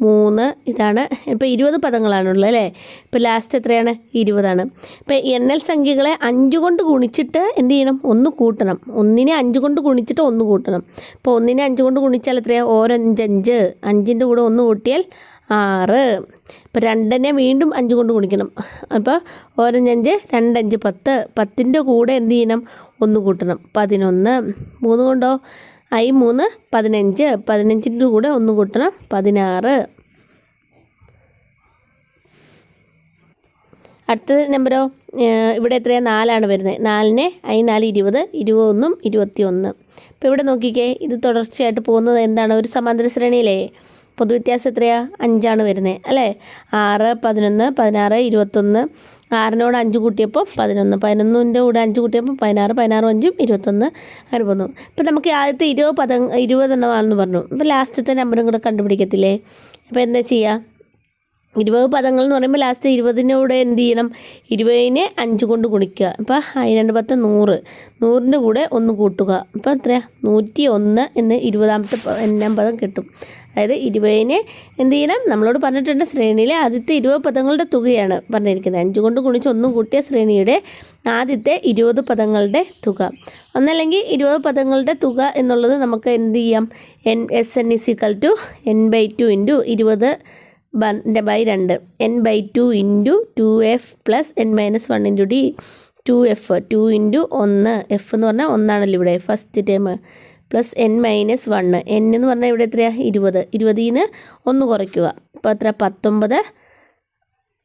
മൂന്ന് ഇതാണ്. ഇപ്പോൾ ഇരുപത് പദങ്ങളാണുള്ളത് അല്ലേ? ഇപ്പോൾ ലാസ്റ്റ് എത്രയാണ്? ഇരുപതാണ്. ഇപ്പോൾ എണ്ണൽ സംഖ്യകളെ അഞ്ച് കൊണ്ട് ഗുണിച്ചിട്ട് എന്ത് ചെയ്യണം? ഒന്ന് കൂട്ടണം. ഒന്നിനെ അഞ്ച് കൊണ്ട് ഗുണിച്ചിട്ട് ഒന്ന് കൂട്ടണം. ഇപ്പോൾ ഒന്നിനെ അഞ്ച് കൊണ്ട് ഗുണിച്ചാൽ എത്രയാണ് ഓരഞ്ചഞ്ച് അഞ്ചിന്റെ കൂടെ ഒന്ന് കൂട്ടിയാൽ ആറ്. ഇപ്പം രണ്ടിനെ വീണ്ടും അഞ്ച് കൊണ്ട് ഗുണിക്കണം. അപ്പോൾ ഓരഞ്ചഞ്ച് രണ്ടഞ്ച് പത്ത്. പത്തിന്റെ കൂടെ എന്ത് ചെയ്യണം? ഒന്ന് കൂട്ടണം. പതിനൊന്ന്. മൂന്ന് കൊണ്ടോ? ഐ മൂന്ന് പതിനഞ്ച്. പതിനഞ്ചിന്റെ കൂടെ ഒന്ന് കൂട്ടണം. പതിനാറ്. അടുത്ത നമ്പരോ? ഇവിടെ എത്രയാണ് നാലാണ് വരുന്നത്. നാലിന് ഐ നാല് ഇരുപത് ഇരുപതൊന്നും ഇരുപത്തി ഒന്ന് ഇപ്പോൾ ഇവിടെ നോക്കിക്കേ ഇത് തുടർച്ചയായിട്ട് പോകുന്നത് എന്താണ്? ഒരു സമാന്തര ശ്രേണിയിലേ? പൊതുവ്യത്യാസം എത്രയാ? അഞ്ചാണ് വരുന്നത് അല്ലേ? ആറ് പതിനൊന്ന് പതിനാറ് ഇരുപത്തൊന്ന്. ആറിനോട് അഞ്ച് കൂട്ടിയപ്പോൾ പതിനൊന്ന്. പതിനൊന്നിന്റെ കൂടെ അഞ്ച് കൂട്ടിയപ്പോൾ പതിനാറ് പതിനാറും അഞ്ചും ഇരുപത്തൊന്ന് അങ്ങനെ പോകുന്നു ഇപ്പം നമുക്ക് ആദ്യത്തെ ഇരുപത് പത ഇരുപതെണ്ണമാണെന്ന് പറഞ്ഞു. ഇപ്പോൾ ലാസ്റ്റത്തെ നമ്പറും കൂടെ കണ്ടുപിടിക്കത്തില്ലേ? അപ്പോൾ എന്താ ചെയ്യുക ഇരുപത് പദങ്ങൾ എന്ന് പറയുമ്പോൾ ലാസ്റ്റ് ഇരുപതിനൂടെ എന്ത് ചെയ്യണം? ഇരുപതിനെ അഞ്ച് കൊണ്ട് ഗുണിക്കുക. അപ്പോൾ അതിനു പത്ത് നൂറ്. നൂറിന്റെ കൂടെ ഒന്ന് കൂട്ടുക. അപ്പോൾ എത്രയാണ് നൂറ്റി ഒന്ന് എന്ന് ഇരുപതാമത്തെ എണ്ണാം പദം കിട്ടും. അതായത് ഇരുപതിനെ എന്ത് ചെയ്യണം? നമ്മളോട് പറഞ്ഞിട്ടുണ്ട് ശ്രേണിയിലെ ആദ്യത്തെ ഇരുപത് പദങ്ങളുടെ തുകയാണ് പറഞ്ഞിരിക്കുന്നത്. അഞ്ച് കൊണ്ട് ഗുണിച്ച് ഒന്നും കൂട്ടിയ ശ്രേണിയുടെ ആദ്യത്തെ ഇരുപത് പദങ്ങളുടെ തുക. ഒന്നല്ലെങ്കിൽ ഇരുപത് പദങ്ങളുടെ തുക എന്നുള്ളത് നമുക്ക് എന്ത് ചെയ്യാം? N s n is equal to n by two into ഇരുപത് ബൈ രണ്ട്. N by two into two f plus n minus one into d two f two into ഒന്ന്. എഫ് എന്ന് പറഞ്ഞാൽ ഒന്നാണല്ലോ ഇവിടെ first term plus n minus one n എന്ന് പറഞ്ഞാൽ ഇവിടെ എത്രയാണ് ഇരുപത്. ഇരുപതിൽ നിന്ന് ഒന്ന് കുറയ്ക്കുക. അപ്പോൾ എത്ര? പത്തൊമ്പത്.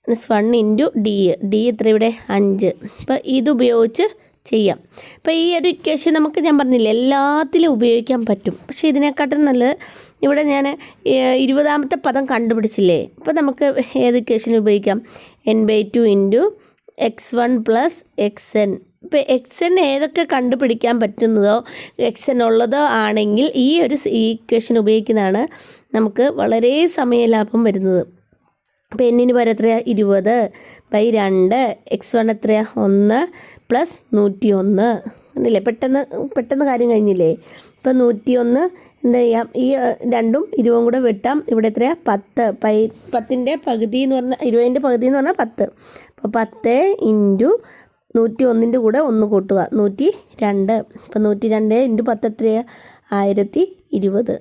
Minus one into d. D എത്ര ഇവിടെ? അഞ്ച്. അപ്പോൾ ഇതുപയോഗിച്ച് ചെയ്യാം. അപ്പോൾ ഈ ഒരു ഇക്വേഷൻ നമുക്ക് ഞാൻ പറഞ്ഞില്ല എല്ലാത്തിലും ഉപയോഗിക്കാൻ പറ്റും. പക്ഷേ ഇതിനെക്കാട്ടും നല്ലത് ഇവിടെ ഞാൻ ഇരുപതാമത്തെ പദം കണ്ടുപിടിച്ചില്ലേ? അപ്പോൾ നമുക്ക് ഏത് ഇക്വേഷൻ ഉപയോഗിക്കാം? N by two into x one plus x n. ഇപ്പോൾ എക്സന് ഏതൊക്കെ കണ്ടുപിടിക്കാൻ പറ്റുന്നതോ എക്സൻ ഉള്ളതോ ആണെങ്കിൽ ഈ ഒരു ഈക്വേഷൻ ഉപയോഗിക്കുന്നതാണ് നമുക്ക് വളരെ സമയലാഭം വരുന്നത്. അപ്പോൾ എന്നിന് പകരം എത്രയാണ് ഇരുപത്. ബൈ രണ്ട് എക്സ് വൺ എത്രയാണ് ഒന്ന് പ്ലസ് നൂറ്റി ഒന്ന് കണ്ടില്ലേ? പെട്ടെന്ന് പെട്ടെന്ന് കാര്യം കഴിഞ്ഞില്ലേ? ഇപ്പം നൂറ്റി ഒന്ന് എന്താ ചെയ്യാം? ഈ രണ്ടും ഇരുപതും കൂടെ വെട്ടാം. ഇവിടെ എത്രയാണ് പത്ത്. പൈ പത്തിന്റെ പകുതി എന്ന് പറഞ്ഞാൽ ഇരുപതിന്റെ പകുതി എന്ന് പറഞ്ഞാൽ പത്ത്. അപ്പോൾ പത്ത് ഇന്റു നൂറ്റി ഒന്നിന്റെ കൂടെ ഒന്ന് കൂട്ടുക. നൂറ്റി രണ്ട്. ഇപ്പം നൂറ്റി രണ്ട് ഇന്റു പത്ത് എത്രയാണ് ആയിരത്തി ഇരുപത്.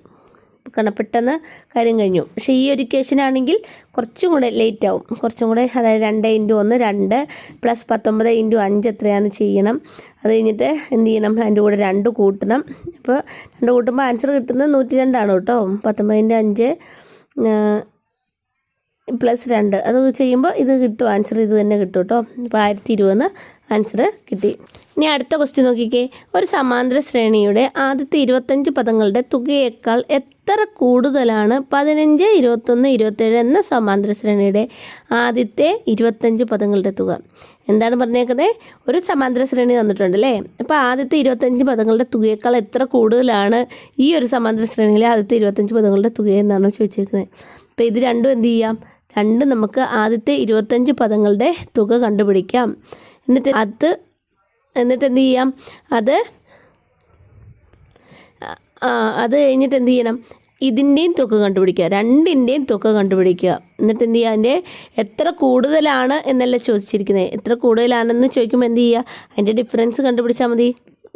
കാരണം പെട്ടെന്ന് കാര്യം കഴിഞ്ഞു. പക്ഷേ ഈ ഒരു ആണെങ്കിൽ കുറച്ചും കൂടെ ലേറ്റ് ആവും. കുറച്ചും കൂടെ അതായത് രണ്ട് ഇന്റു ഒന്ന് രണ്ട് പ്ലസ് പത്തൊമ്പത് ഇന്റു അഞ്ച് എത്രയാണെന്ന് ചെയ്യണം. അത് കഴിഞ്ഞിട്ട് എന്ത് ചെയ്യണം? അതിന്റെ കൂടെ രണ്ട് കൂട്ടണം. അപ്പോൾ രണ്ട് കൂട്ടുമ്പോൾ ആൻസർ കിട്ടുന്നത് നൂറ്റി രണ്ടാണ് കേട്ടോ. പത്തൊമ്പതിന്റെ അഞ്ച് പ്ലസ് രണ്ട്. അത് ചെയ്യുമ്പോൾ ഇത് കിട്ടും. ആൻസർ ഇത് തന്നെ കിട്ടും കേട്ടോ. ഇപ്പോൾ ആയിരത്തി ഇരുപതെന്ന് ആൻസർ കിട്ടി. ഇനി അടുത്ത ക്വസ്റ്റ്യൻ നോക്കിക്കേ. ഒരു സമാന്തര ശ്രേണിയുടെ ആദ്യത്തെ ഇരുപത്തഞ്ച് പദങ്ങളുടെ തുകയേക്കാൾ എത്ര കൂടുതലാണ് പതിനഞ്ച് ഇരുപത്തൊന്ന് ഇരുപത്തേഴ് എന്ന സമാന്തര ശ്രേണിയുടെ ആദ്യത്തെ ഇരുപത്തഞ്ച് പദങ്ങളുടെ തുക? എന്താണ് പറഞ്ഞേക്കുന്നത് ഒരു സമാന്തര ശ്രേണി തന്നിട്ടുണ്ട് അല്ലേ അപ്പോൾ ആദ്യത്തെ ഇരുപത്തഞ്ച് പദങ്ങളുടെ തുകയേക്കാൾ എത്ര കൂടുതലാണ് ഈ ഒരു സമാന്തര ശ്രേണിയിലെ ആദ്യത്തെ ഇരുപത്തഞ്ച് പദങ്ങളുടെ തുക എന്നാണ് ചോദിച്ചിരിക്കുന്നത് അപ്പോൾ ഇത് രണ്ടും എന്ത് ചെയ്യാം? രണ്ടും നമുക്ക് ആദ്യത്തെ ഇരുപത്തഞ്ച് പദങ്ങളുടെ തുക കണ്ടുപിടിക്കാം. എന്നിട്ട് അത് എന്നിട്ട് എന്ത് ചെയ്യാം? അത് അത് കഴിഞ്ഞിട്ട് എന്ത് ചെയ്യണം? ഇതിന്റെയും തുക കണ്ടുപിടിക്കുക. രണ്ടിന്റെയും തുക കണ്ടുപിടിക്കുക. എന്നിട്ട് എന്ത് ചെയ്യുക? അതിന്റെ എത്ര കൂടുതലാണ് എന്നല്ല ചോദിച്ചിരിക്കുന്നത്. എത്ര കൂടുതലാണെന്ന് ചോദിക്കുമ്പോൾ എന്ത് ചെയ്യുക? അതിന്റെ ഡിഫറൻസ് കണ്ടുപിടിച്ചാൽ മതി.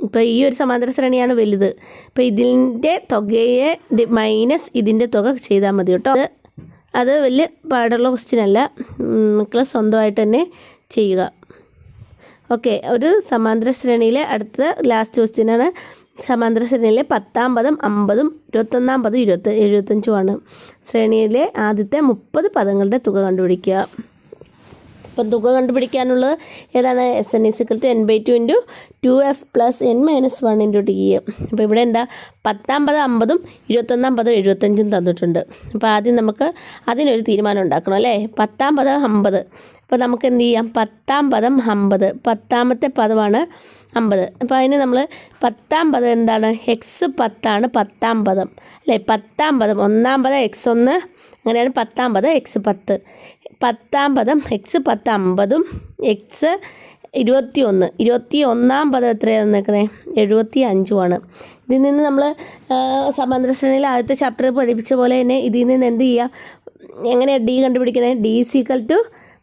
ഇപ്പോൾ ഈ ഒരു സമാന്തര ശ്രേണിയാണ് വലുത്. ഇപ്പോൾ ഇതിന്റെ തുകയെ മൈനസ് ഇതിന്റെ തുക ചെയ്താൽ മതി കേട്ടോ. അത് വലിയ പാടുള്ള ക്വസ്റ്റ്യൻ അല്ല. നിങ്ങൾ സ്വന്തമായിട്ട് തന്നെ ചെയ്യുക. ഓക്കെ ഒരു സമാന്തര ശ്രേണിയിലെ അടുത്ത ലാസ്റ്റ് ക്വസ്റ്റ്യനാണ് സമാന്തര ശ്രേണിയിലെ പത്താം പദം അമ്പതും ഇരുപത്തൊന്നാം പദം ഇരുപത്തി എഴുപത്തഞ്ചുമാണ്. ശ്രേണിയിലെ ആദ്യത്തെ മുപ്പത് പദങ്ങളുടെ തുക കണ്ടുപിടിക്കുക. അപ്പം തുക കണ്ടുപിടിക്കാനുള്ളത് ഏതാണ്? S n is equal to n by two into two f plus n minus one into t അപ്പോൾ ഇവിടെ എന്താ? പത്താമ്പത് അമ്പതും ഇരുപത്തൊന്ന് അമ്പതും എഴുപത്തഞ്ചും തന്നിട്ടുണ്ട്. അപ്പോൾ ആദ്യം നമുക്ക് അതിനൊരു തീരുമാനം ഉണ്ടാക്കണം അല്ലേ? പത്താമ്പത് അമ്പത്. അപ്പോൾ നമുക്ക് എന്ത് ചെയ്യാം? പത്താം പദം അമ്പത്. പത്താമത്തെ പദമാണ് അമ്പത്. അപ്പോൾ അതിന് നമ്മൾ പത്താം പദം എന്താണ്? എക്സ് പത്താണ് പത്താം പദം അല്ലേ? പത്താം പദം ഒന്നാം പദം എക്സ് ഒന്ന്. അങ്ങനെയാണ് പത്താം പദം എക്സ് പത്ത്. പത്താം പദം എക്സ് പത്ത് അമ്പതും എക്സ് ഇരുപത്തി ഒന്ന് ഇരുപത്തി ഒന്നാം പദം എത്രയാണ് നിൽക്കുന്നത് എഴുപത്തി അഞ്ചുമാണ് ഇതിൽ നിന്ന് നമ്മൾ സമാന്തര ശ്രേണിയിൽ ആദ്യത്തെ ചാപ്റ്റർ പഠിപ്പിച്ച പോലെ തന്നെ ഇതിൽ നിന്ന് എന്ത് ചെയ്യുക എങ്ങനെയാണ് ഡി കണ്ടുപിടിക്കുന്നത് ഡി സീക്കൽ ടു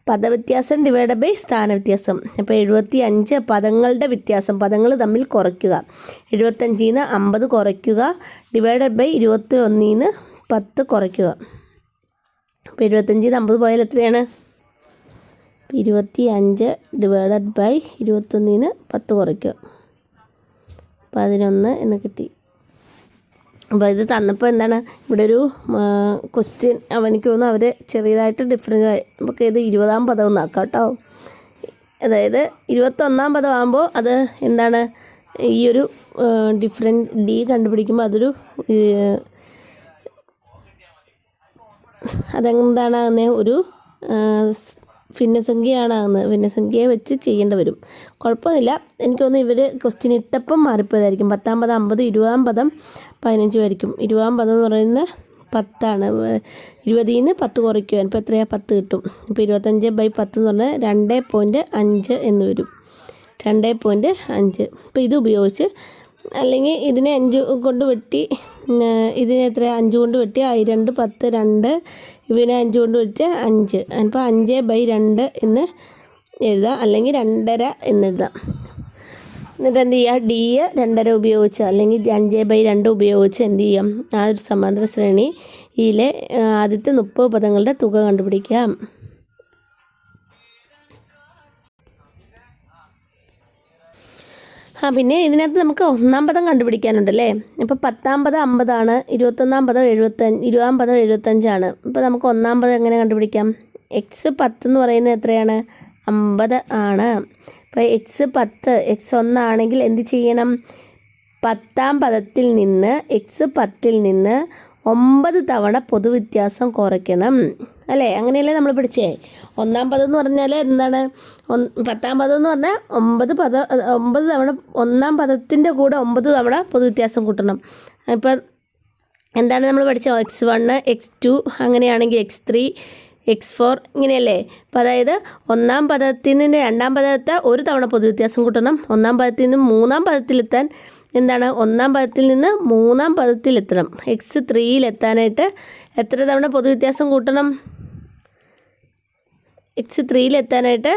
പദവ്യത്യാസം ഡിവൈഡ് ബൈ സ്ഥാനവ്യത്യാസം. അപ്പോൾ എഴുപത്തി അഞ്ച് പദങ്ങളുടെ വ്യത്യാസം പദങ്ങൾ തമ്മിൽ കുറയ്ക്കുക. എഴുപത്തഞ്ചിൽ നിന്ന് അമ്പത് കുറയ്ക്കുക. ഡിവൈഡഡ് ബൈ ഇരുപത്തി ഒന്നിൽ നിന്ന് പത്ത് കുറയ്ക്കുക. അപ്പോൾ എഴുപത്തഞ്ചിൽ നിന്ന് അമ്പത് പോയാൽ എത്രയാണ്? ഇരുപത്തി അഞ്ച് ഡിവൈഡഡ് ബൈ ഇരുപത്തൊന്നിന് നിന്ന് പത്ത് കുറയ്ക്കുക. പതിനൊന്ന് എന്ന് കിട്ടി. അപ്പോൾ ഇത് തന്നപ്പോൾ എന്താണ്? ഇവിടെ ഒരു ക്വസ്റ്റ്യൻ അവനിക്ക് തോന്നുന്നു അവർ ചെറിയതായിട്ട് ഡിഫറന്റ് നമുക്ക് ഇത് ഇരുപതാം പദം ഒന്നാക്കാം കേട്ടോ. അതായത് ഇരുപത്തൊന്നാം പദമാകുമ്പോൾ അത് എന്താണ്? ഈ ഒരു ഡിഫറൻ ഡി കണ്ടുപിടിക്കുമ്പോൾ അതൊരു ഏഹ്, അതെന്താണ് ആകുന്നത് ഒരു ഭിന്നസംഖ്യയാണാകുന്നത് ഭിന്നസംഖ്യയെ വെച്ച് ചെയ്യേണ്ടി വരും. കുഴപ്പമൊന്നുമില്ല. എനിക്ക് ഇവർ ക്വസ്റ്റ്യൻ ഇട്ടപ്പം മാറിപ്പോയതായിരിക്കും. പത്താം പദം അമ്പത് ഇരുപതാം പദം പതിനഞ്ചും ആയിരിക്കും. ഇരുപതാം പദം എന്ന് പറയുന്നത് പത്താണ്. ഇരുപതിൽ നിന്ന് പത്ത് കുറയ്ക്കുവാൻ ഇപ്പോൾ എത്രയാണ് പത്ത് കിട്ടും. ഇപ്പോൾ ഇരുപത്തഞ്ച് ബൈ പത്ത് എന്ന് പറഞ്ഞാൽ രണ്ട് പോയിന്റ് അഞ്ച് എന്ന് വരും. രണ്ട് പോയിന്റ് അഞ്ച്. അപ്പോൾ ഇത് ഉപയോഗിച്ച് അല്ലെങ്കിൽ ഇതിനെ അഞ്ച് കൊണ്ട് വെട്ടി ഇതിനെ എത്ര? അഞ്ച് കൊണ്ട് വെട്ടി രണ്ട് പത്ത് രണ്ട് ഇവനെ അഞ്ച് കൊണ്ട് വെട്ടി അഞ്ച്. അപ്പോൾ അഞ്ച് ബൈ രണ്ട് എന്ന് എഴുതാം. അല്ലെങ്കിൽ രണ്ടര എന്ന് എഴുതാം. എന്നിട്ട് എന്ത് ചെയ്യുക? ഡി രണ്ടര ഉപയോഗിച്ച് അല്ലെങ്കിൽ അഞ്ച് ബൈ രണ്ട് ഉപയോഗിച്ച് എന്ത് ചെയ്യാം? ആ ഒരു സമാന്തര ശ്രേണിയിലെ ആദ്യത്തെ മുപ്പത് പദങ്ങളുടെ തുക കണ്ടുപിടിക്കാം. ആ പിന്നെ ഇതിനകത്ത് നമുക്ക് ഒന്നാം പദം കണ്ടുപിടിക്കാനുണ്ടല്ലേ? ഇപ്പോൾ പത്താം പദം അമ്പതാണ് ഇരുപത്തൊന്നാം പദം എഴുപത്തഞ്ച് ഇരുപതാം പദം എഴുപത്തഞ്ചാണ്. ഇപ്പോൾ നമുക്ക് ഒന്നാം പദം എങ്ങനെ കണ്ടുപിടിക്കാം? എക്സ് പത്ത് എന്ന് പറയുന്നത് എത്രയാണ്? അമ്പത് ആണ്. അപ്പോൾ എക്സ് പത്ത് എക്സ് ഒന്നാണെങ്കിൽ എന്ത് ചെയ്യണം? പത്താം പദത്തിൽ നിന്ന് എക്സ് പത്തിൽ നിന്ന് ഒമ്പത് തവണ പൊതുവ്യത്യാസം കുറയ്ക്കണം. അല്ലേ? അങ്ങനെയല്ലേ നമ്മൾ പഠിച്ചേ? ഒന്നാം പദം എന്ന് പറഞ്ഞാൽ എന്താണ് പത്താം പദം എന്ന് പറഞ്ഞാൽ ഒമ്പത് പദ ഒമ്പത് തവണ ഒന്നാം പദത്തിന്റെ കൂടെ ഒമ്പത് തവണ പൊതുവ്യത്യാസം കൂട്ടണം. ഇപ്പം എന്താണ് നമ്മൾ പഠിച്ചത് എക്സ് വണ്ണ് എക്സ് ടു അങ്ങനെയാണെങ്കിൽ എക്സ് ത്രീ എക്സ് ഫോർ ഇങ്ങനെയല്ലേ? അപ്പം അതായത് ഒന്നാം പദത്തിൽ നിന്ന് രണ്ടാം പദത്തെ ഒരു തവണ പൊതുവ്യത്യാസം കൂട്ടണം. ഒന്നാം പദത്തിൽ നിന്ന് മൂന്നാം പദത്തിലെത്താൻ എന്താണ്? ഒന്നാം പദത്തിൽ നിന്ന് മൂന്നാം പദത്തിലെത്തണം എക്സ് ത്രീയിലെത്താനായിട്ട് എത്ര തവണ പൊതുവ്യത്യാസം കൂട്ടണം? എക്സ് ത്രീയിലെത്താനായിട്ട്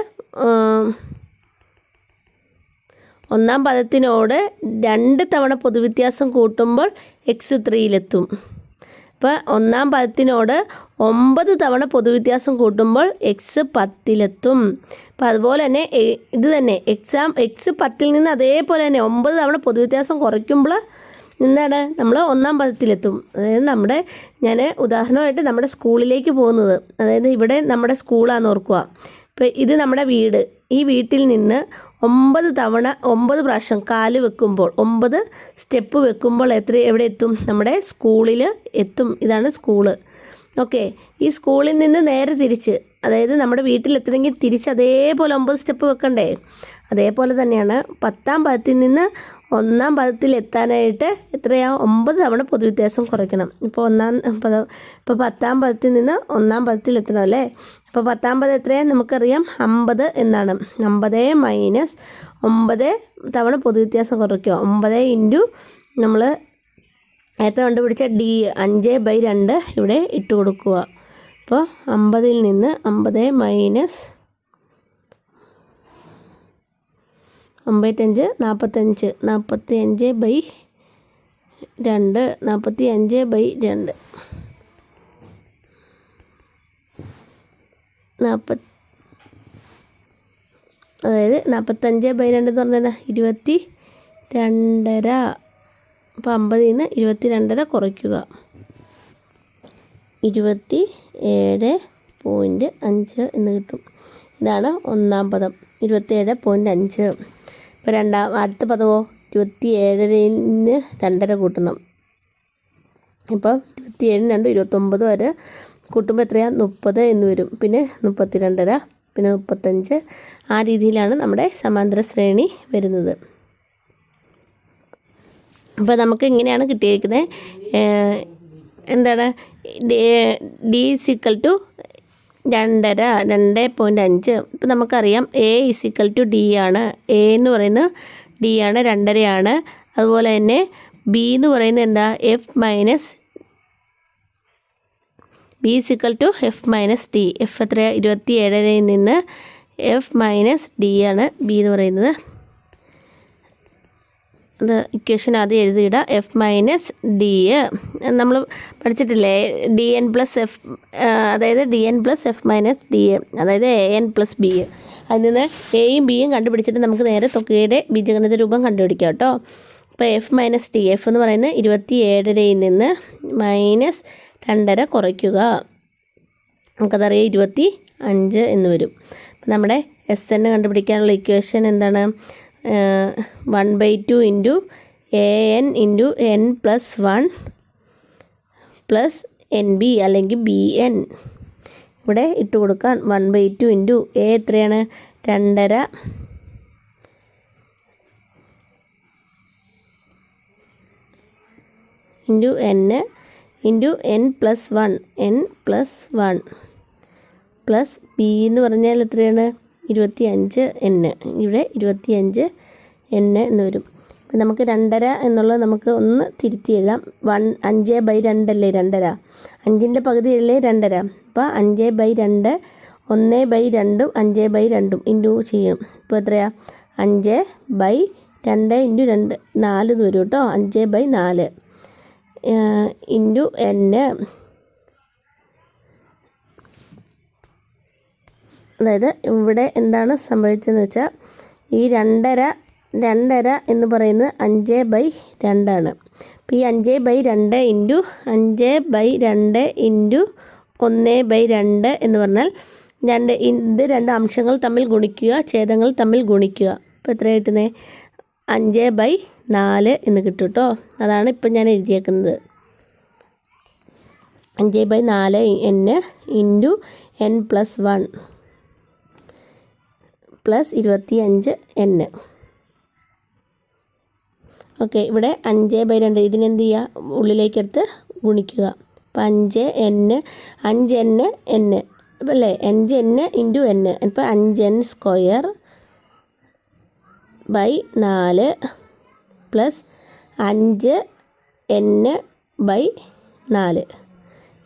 ഒന്നാം പദത്തിനോട് രണ്ട് തവണ പൊതുവ്യത്യാസം കൂട്ടുമ്പോൾ എക്സ് ത്രീയിലെത്തും അപ്പോൾ ഒന്നാം പദത്തിനോട് ഒമ്പത് തവണ പൊതുവ്യത്യാസം കൂട്ടുമ്പോൾ എക്സ് പത്തിലെത്തും. അപ്പോൾ അതുപോലെ തന്നെ ഇത് തന്നെ എക്സാം എക്സ് പത്തിൽ നിന്ന് അതേപോലെ തന്നെ ഒമ്പത് തവണ പൊതുവ്യത്യാസം കുറയ്ക്കുമ്പോൾ എന്താണ്? നമ്മൾ ഒന്നാം പദത്തിലെത്തും. അതായത് നമ്മുടെ ഞാൻ ഉദാഹരണമായിട്ട് നമ്മുടെ സ്കൂളിലേക്ക് പോകുന്നത്. അതായത് ഇവിടെ നമ്മുടെ സ്കൂളാണെന്ന് ഓർക്കുക. ഇപ്പോൾ ഇത് നമ്മുടെ വീട്. ഈ വീട്ടിൽ നിന്ന് ഒമ്പത് തവണ ഒമ്പത് പ്രാവശ്യം കാൽ വെക്കുമ്പോൾ ഒമ്പത് സ്റ്റെപ്പ് വെക്കുമ്പോൾ എത്ര എവിടെ എത്തും? നമ്മുടെ സ്കൂളിൽ എത്തും. ഇതാണ് സ്കൂൾ ഓക്കെ ഈ സ്കൂളിൽ നിന്ന് നേരെ തിരിച്ച് അതായത് നമ്മുടെ വീട്ടിലെത്തണമെങ്കിൽ തിരിച്ച് അതേപോലെ ഒമ്പത് സ്റ്റെപ്പ് വെക്കണ്ടേ? അതേപോലെ തന്നെയാണ് പത്താം പദത്തിൽ നിന്ന് ഒന്നാം പദത്തിൽ എത്താനായിട്ട് എത്രയാ? ഒമ്പത് തവണ പൊതുവ്യത്യാസം കുറയ്ക്കണം. ഇപ്പോൾ ഒന്നാം പദം ഇപ്പോൾ പത്താം പദത്തിൽ നിന്ന് ഒന്നാം പദത്തിൽ എത്തണം അല്ലേ? അപ്പോൾ പത്താമ്പത് എത്രയാണ് നമുക്കറിയാം. അമ്പത് എന്നാണ്. അമ്പത് മൈനസ് ഒമ്പത് തവണ പൊതുവ്യത്യാസം കുറയ്ക്കുക. ഒമ്പത് ഇന്റു നമ്മൾ നേരത്തെ കണ്ടുപിടിച്ച? ഡി അഞ്ച് ബൈ രണ്ട് ഇവിടെ ഇട്ട് കൊടുക്കുക. അപ്പോൾ അമ്പതിൽ നിന്ന് അമ്പത് മൈനസ് അമ്പത്തഞ്ച് നാൽപ്പത്തഞ്ച് നാൽപ്പത്തി അഞ്ച് ബൈ രണ്ട്. നാൽപ്പത്തി അഞ്ച് ബൈ രണ്ട്. നാൽപ്പത് അതായത് നാൽപ്പത്തഞ്ച് ബൈ രണ്ട് എന്ന് പറഞ്ഞാൽ ഇരുപത്തി രണ്ടര അപ്പോൾ അമ്പതിൽ നിന്ന് ഇരുപത്തി രണ്ടര കുറയ്ക്കുക. ഇരുപത്തി ഏഴ് പോയിന്റ് അഞ്ച് എന്ന് കിട്ടും. ഇതാണ് ഒന്നാം പദം. ഇരുപത്തേഴ് പോയിന്റ് അഞ്ച്. ഇപ്പോൾ രണ്ടാം അടുത്ത പദമോ? ഇരുപത്തി ഏഴരയിൽ നിന്ന് രണ്ടര കൂട്ടണം. ഇപ്പോൾ ഇരുപത്തിയേഴിന് രണ്ട് ഇരുപത്തൊമ്പത് വരെ കൂട്ടുമ്പോൾ എത്രയാണ് മുപ്പത് എന്ന് വരും. പിന്നെ മുപ്പത്തി രണ്ടര പിന്നെ മുപ്പത്തഞ്ച്. ആ രീതിയിലാണ് നമ്മുടെ സമാന്തര ശ്രേണി വരുന്നത്. അപ്പോൾ നമുക്ക് ഇങ്ങനെയാണ് കിട്ടിയിരിക്കുന്നത് എന്താണ്? ഡി സിക്കൽ ടു രണ്ടര രണ്ട് പോയിന്റ് അഞ്ച്. ഇപ്പം നമുക്കറിയാം a is equal to d ആണ്. എ എന്ന് പറയുന്നത് ഡി ആണ് രണ്ടരയാണ്. അതുപോലെ തന്നെ ബി എന്ന് പറയുന്നത് എന്താ? F minus b is equal to f minus d f എത്ര ഇരുപത്തി ഏഴിൽ നിന്ന് എഫ് മൈനസ് ഡി ആണ് ബി എന്ന് പറയുന്നത്. അത് ഇക്വേഷൻ ആദ്യം എഴുതിയിടുക എഫ് മൈനസ് ഡി നമ്മൾ പഠിച്ചിട്ടില്ലേ? ഡി എൻ പ്ലസ് എഫ് അതായത് d n plus f minus d അതായത് എ എൻ പ്ലസ് ബി അതിൽ നിന്ന് എയും ബിയും കണ്ടുപിടിച്ചിട്ട് നമുക്ക് നേരെ തുകയുടെ ബീജഗണിത രൂപം കണ്ടുപിടിക്കാം കേട്ടോ. അപ്പോൾ എഫ് മൈനസ് ഡി എഫ് എന്ന് പറയുന്നത് ഇരുപത്തി ഏഴരയിൽ നിന്ന് മൈനസ് രണ്ടര കുറയ്ക്കുക. നമുക്കതറിയാം ഇരുപത്തി അഞ്ച് എന്ന് വരും. അപ്പം നമ്മുടെ എസ് എൻ കണ്ടുപിടിക്കാനുള്ള ഇക്വേഷൻ എന്താണ്? One by two into a n into n plus one plus n b അല്ലെങ്കിൽ ബി എൻ ഇവിടെ ഇട്ട് കൊടുക്കാൻ one by two into a എത്രയാണ്? രണ്ടര into n into n plus one n plus one plus b എന്ന് പറഞ്ഞാൽ എത്രയാണ്? ഇരുപത്തി അഞ്ച് എൻ ഇവിടെ ഇരുപത്തി അഞ്ച് എൻ എന്ന് വരും. അപ്പം നമുക്ക് രണ്ടര എന്നുള്ളത് നമുക്ക് ഒന്ന് തിരുത്തി എഴുതാം. വൺ അഞ്ച് ബൈ രണ്ടല്ലേ രണ്ടര. അഞ്ചിന്റെ പകുതി അല്ലേ? രണ്ടര. അപ്പോൾ അഞ്ച് ബൈ രണ്ട് ഒന്ന് ബൈ രണ്ടും അഞ്ച് ബൈ രണ്ടും ഇന്റു ചെയ്യും. ഇപ്പോൾ എത്രയാ? അഞ്ച് ബൈ രണ്ട് ഇന്റു രണ്ട് നാല് എന്ന് വരും കേട്ടോ. അഞ്ച് ബൈ നാല്. ഇന്റു എൻ അതായത് ഇവിടെ എന്താണ് സംഭവിച്ചതെന്ന് വെച്ചാൽ ഈ രണ്ടര രണ്ടര എന്ന് പറയുന്നത് അഞ്ച് ബൈ രണ്ടാണ്. അപ്പോൾ ഈ അഞ്ച് ബൈ രണ്ട് ഇന്റു അഞ്ച് ബൈ രണ്ട് ഇന്റു ഒന്ന് ബൈ രണ്ട് എന്ന് പറഞ്ഞാൽ രണ്ട് ഇത് രണ്ട് അംശങ്ങൾ തമ്മിൽ ഗുണിക്കുക ഛേദങ്ങൾ തമ്മിൽ ഗുണിക്കുക. അപ്പോൾ എത്ര കിട്ടുന്നത് അഞ്ച് ബൈ നാല് എന്ന് കിട്ടും കേട്ടോ അതാണ് ഇപ്പം ഞാൻ എഴുതിയേക്കുന്നത്. അഞ്ച് ബൈ നാല് n into n plus one plus ഇരുപത്തി അഞ്ച് എൻ ഓക്കെ ഇവിടെ അഞ്ച് ബൈ രണ്ട് ഇതിനെന്ത് ചെയ്യുക ഉള്ളിലേക്കെടുത്ത് ഗുണിക്കുക. അപ്പം അഞ്ച് എൻ അഞ്ച് എൻ എൻ അല്ലേ? അഞ്ച് എൻ ഇന്റു എൻ ഇപ്പം അഞ്ച് എൻ സ്ക്വയർ ബൈ നാല് പ്ലസ് അഞ്ച് എൻ ബൈ നാല്.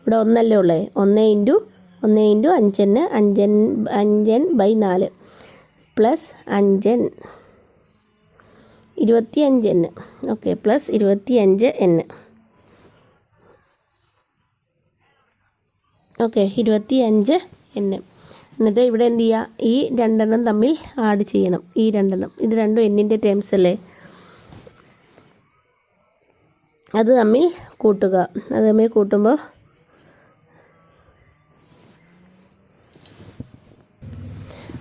ഇവിടെ ഒന്നല്ലേ ഉള്ളേ? ഒന്ന് ഇന്റു ഒന്ന് ഇന്റു അഞ്ചൻ അഞ്ചൻ അഞ്ചൻ ബൈ നാല് പ്ലസ് അഞ്ചൻ ഇരുപത്തി അഞ്ച് എൻ. ഓക്കെ പ്ലസ് ഇരുപത്തി അഞ്ച് എൻ. ഓക്കെ ഇരുപത്തി അഞ്ച് എൻ. എന്നിട്ട് ഇവിടെ എന്ത് ചെയ്യുക? ഈ രണ്ടെണ്ണം തമ്മിൽ ആഡ് ചെയ്യണം. ഈ രണ്ടെണ്ണം. ഇത് രണ്ടും എന്നിന്റെ ടേംസ് അല്ലേ? അത് തമ്മിൽ കൂട്ടുക. അത് തമ്മിൽ കൂട്ടുമ്പോൾ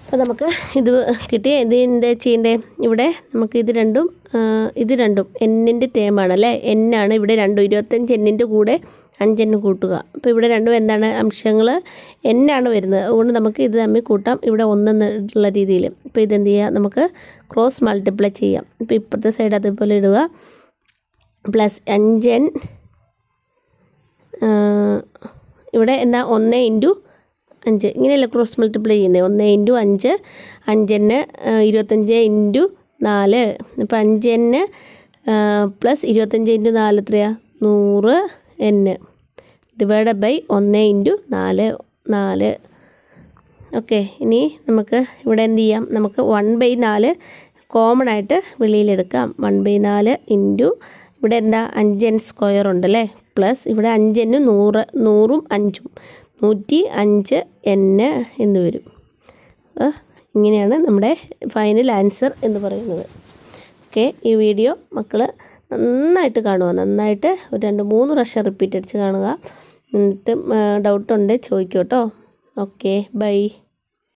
അപ്പോൾ നമുക്ക് ഇത് കിട്ടി. ഇത് എന്താ ചെയ്യേണ്ടത് ഇവിടെ നമുക്ക് ഇത് രണ്ടും ഇത് രണ്ടും. എന്നിന്റെ ടേമാണ് അല്ലേ? എന്നാണ് ഇവിടെ രണ്ടും. ഇരുപത്തഞ്ച് എന്നിന്റെ കൂടെ അഞ്ചെണ്ണ് കൂട്ടുക. അപ്പോൾ ഇവിടെ രണ്ടും എന്താണ് അംശങ്ങൾ എന്നാണ് വരുന്നത്. അതുകൊണ്ട് നമുക്ക് ഇത് തമ്മിൽ കൂട്ടാം. ഇവിടെ ഒന്നെന്നുള്ള രീതിയിൽ. ഇപ്പോൾ ഇതെന്ത് ചെയ്യുക നമുക്ക് ക്രോസ് മൾട്ടിപ്ലൈ ചെയ്യാം. ഇപ്പോൾ ഇപ്പുറത്തെ സൈഡ് അതുപോലെ ഇടുക. പ്ലസ് അഞ്ചൻ ഇവിടെ എന്താ ഒന്ന് ഇന്റു അഞ്ച്. ഇങ്ങനെയല്ല ക്രോസ് മൾട്ടിപ്ലൈ ചെയ്യുന്നത് ഒന്ന് ഇന്റു അഞ്ച് അഞ്ചെന്ന് ഇരുപത്തഞ്ച് ഇന്റു നാല്. ഇപ്പം അഞ്ചെന്ന് പ്ലസ് ഇരുപത്തഞ്ച് ഇന്റു നാല് എത്രയാ? നൂറ് എന്ന്. ഡിവൈഡ് ബൈ ഒന്ന് ഇന്റു നാല് നാല്. ഓക്കെ ഇനി നമുക്ക് ഇവിടെ എന്ത് ചെയ്യാം? നമുക്ക് വൺ ബൈ നാല് കോമൺ ആയിട്ട് വെളിയിലെടുക്കാം. വൺ ബൈ നാല് ഇന്റു ഇവിടെ എന്താ അഞ്ചൻ സ്ക്വയർ ഉണ്ടല്ലേ? പ്ലസ് ഇവിടെ അഞ്ചന് നൂറ് നൂറും അഞ്ചും. നൂറ്റി അഞ്ച് എന് എന്ന് വരും. ഇങ്ങനെയാണ് നമ്മുടെ ഫൈനൽ ആൻസർ എന്ന് പറയുന്നത്. ഓക്കെ ഈ വീഡിയോ മക്കൾ നന്നായിട്ട് കാണുക. നന്നായിട്ട് ഒരു രണ്ട് മൂന്ന് പ്രാവശ്യം റിപ്പീറ്റ് അടിച്ച് കാണുക. എന്നിട്ട് ഡൗട്ടുണ്ട് ചോദിക്കൂ കേട്ടോ. Okay bye